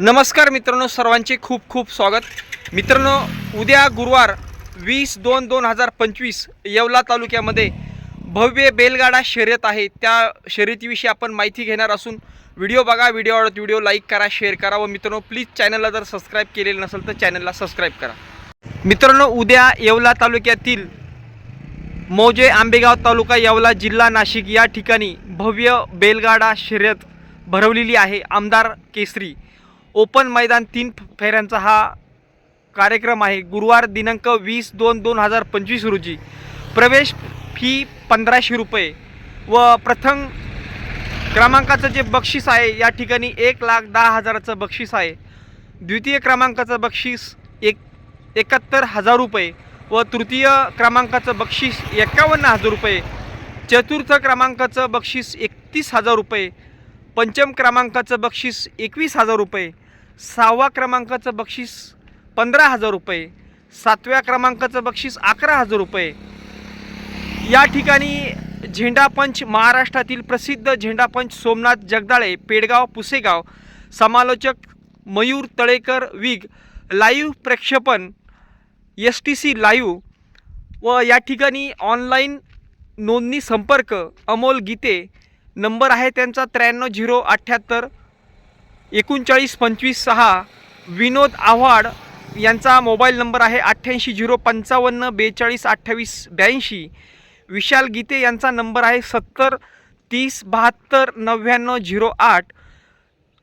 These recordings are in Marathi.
नमस्कार मित्रांनो सर्वांचे खूप खूप स्वागत. मित्रांनो उद्या गुरुवार वीस दोन दोन हजार पंचवीस येवला तालुक्यामध्ये भव्य बैलगाडा शर्यत आहे. त्या शर्यतीविषयी आपण माहिती घेणार असून व्हिडिओ बघा व्हिडिओ आवडत व्हिडिओ लाईक करा शेअर करा व मित्रांनो प्लीज चॅनलला जर सबस्क्राईब केलेलं नसेल तर चॅनलला सबस्क्राईब करा. मित्रांनो उद्या येवला तालुक्यातील मौजे आंबेगाव तालुका येवला जिल्हा नाशिक या ठिकाणी भव्य बैलगाडा शर्यत भरवलेली आहे. आमदार केसरी ओपन मैदान तीन फेऱ्यांचा हा कार्यक्रम आहे. गुरुवार दिनांक वीस दोन दोन हजार पंचवीस रोजी. प्रवेश फी पंधराशे रुपये व प्रथम क्रमांकाचं जे बक्षीस आहे या ठिकाणी एक लाख दहा हजाराचं बक्षीस आहे. द्वितीय क्रमांकाचं बक्षीस एक एकाहत्तर हजार रुपये व तृतीय क्रमांकाचं बक्षीस एकावन्न हजार रुपये. चतुर्थ क्रमांकाचं बक्षीस एकतीस हजार रुपये. पंचम क्रमांकाचं बक्षीस एकवीस हजार रुपये. सहावा क्रमांकाचं बक्षीस पंधरा हजार रुपये सातव्या क्रमांकाचं बक्षीस अकरा हजार रुपये. या ठिकाणी झेंडापंच महाराष्ट्रातील प्रसिद्ध झेंडापंच सोमनाथ जगदाळे पेडगाव पुसेगाव समालोचक मयूर तळेकर विग लाईव्ह प्रक्षेपण एस टी सी लाईव्ह व या ठिकाणी ऑनलाईन नोंदणी संपर्क अमोल गीते नंबर आहे त्यांचा त्र्याण्णव झिरो अठ्ठ्याहत्तर. एकोणचाळीस पंचवीस सहा विनोद आव्हाड यांचा मोबाईल नंबर आहे अठ्ठ्याऐंशी झिरो पंचावन्न बेचाळीस अठ्ठावीस ब्याऐंशी. विशाल गीते यांचा नंबर आहे सत्तर तीस बहात्तर नव्याण्णव झिरो आठ.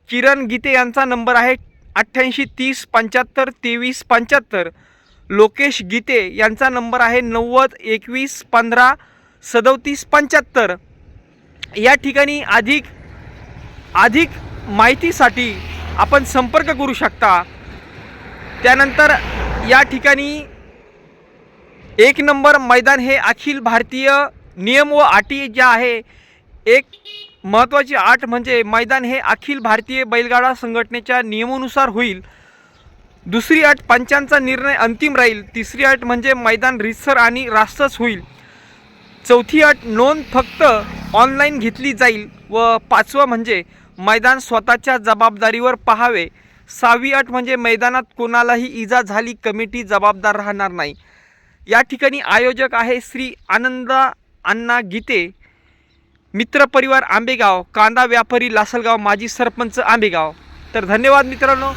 किरण गीते यांचा नंबर आहे अठ्ठ्याऐंशी तीस पंच्याहत्तर तेवीस पंच्याहत्तर. लोकेश गीते यांचा नंबर आहे नव्वद एकवीस पंधरा सदोतीस पंच्याहत्तर. या ठिकाणी अधिक अधिक माहितीसाठी आपण संपर्क करू शकता. त्यानंतर या ठिकाणी एक नंबर मैदान हे अखिल भारतीय नियम व अटी ज्या आहे एक महत्त्वाची आठ म्हणजे मैदान हे अखिल भारतीय बैलगाडा संघटनेच्या नियमानुसार होईल. दुसरी अट पंचांचा निर्णय अंतिम राहील. तिसरी अट म्हणजे मैदान रितसर आणि रास्तच होईल. चौथी अट नोंद फक्त ऑनलाईन घेतली जाईल व पाचवं म्हणजे मैदान स्वतःच्या जबाबदारीवर पाहावे. सहावी अट म्हणजे मैदानात कोणालाही इजा झाली कमिटी जबाबदार राहणार नाही. या ठिकाणी आयोजक आहे श्री आनंदा अण्णा गीते मित्रपरिवार आंबेगाव कांदा व्यापारी लासलगाव माजी सरपंच आंबेगाव. तर धन्यवाद मित्रांनो.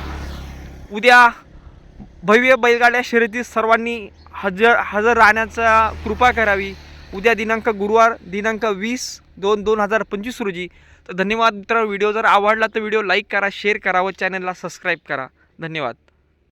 उद्या भव्य बैलगाड्या शर्यतीत सर्वांनी हजर हजर राहण्याचा कृपा करावी. उद्या दिनांक गुरुवार दिनांक वीस दोन दोन हजार पंचवीस रोजी. तर धन्यवाद मित्रांनो. व्हिडिओ जर आवडला तर व्हिडिओ लाईक करा शेअर करा व चॅनलला सबस्क्राईब करा. धन्यवाद.